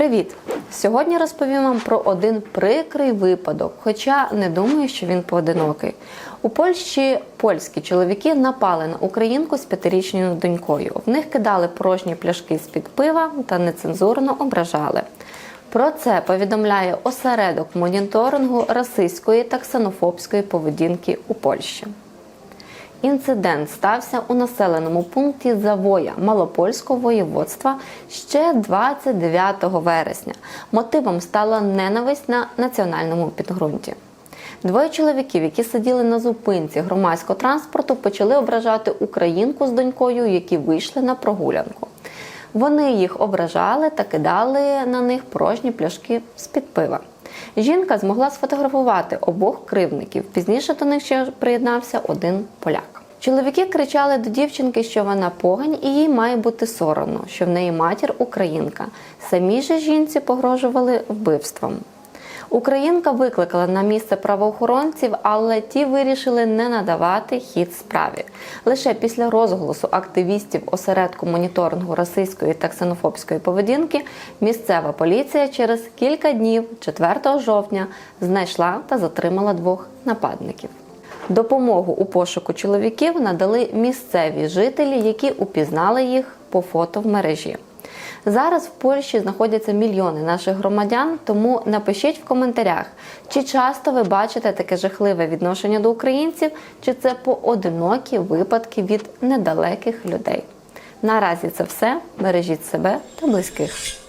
Привіт! Сьогодні розповім вам про один прикрий випадок, хоча не думаю, що він поодинокий. У Польщі польські чоловіки напали на українку з п'ятирічною донькою. В них кидали порожні пляшки з-під пива та нецензурно ображали. Про це повідомляє осередок моніторингу расистської та ксенофобської поведінки у Польщі. Інцидент стався у населеному пункті Завоя Малопольського воєводства ще 29 вересня. Мотивом стала ненависть на національному підґрунті. Двоє чоловіків, які сиділи на зупинці громадського транспорту, почали ображати українку з донькою, які вийшли на прогулянку. Вони їх ображали та кидали на них порожні пляшки з-під пива. Жінка змогла сфотографувати обох кривників. Пізніше до них ще приєднався один поляк. Чоловіки кричали до дівчинки, що вона погань, і їй має бути соромно, що в неї матір українка. Самі же жінці погрожували вбивством. Українка викликала на місце правоохоронців, але ті вирішили не надавати хід справі. Лише після розголосу активістів осередку моніторингу расистської та ксенофобської поведінки місцева поліція через кілька днів, 4 жовтня, знайшла та затримала двох нападників. Допомогу у пошуку чоловіків надали місцеві жителі, які упізнали їх по фото в мережі. Зараз в Польщі знаходяться мільйони наших громадян, тому напишіть в коментарях, чи часто ви бачите таке жахливе відношення до українців, чи це поодинокі випадки від недалеких людей. Наразі це все. Бережіть себе та близьких.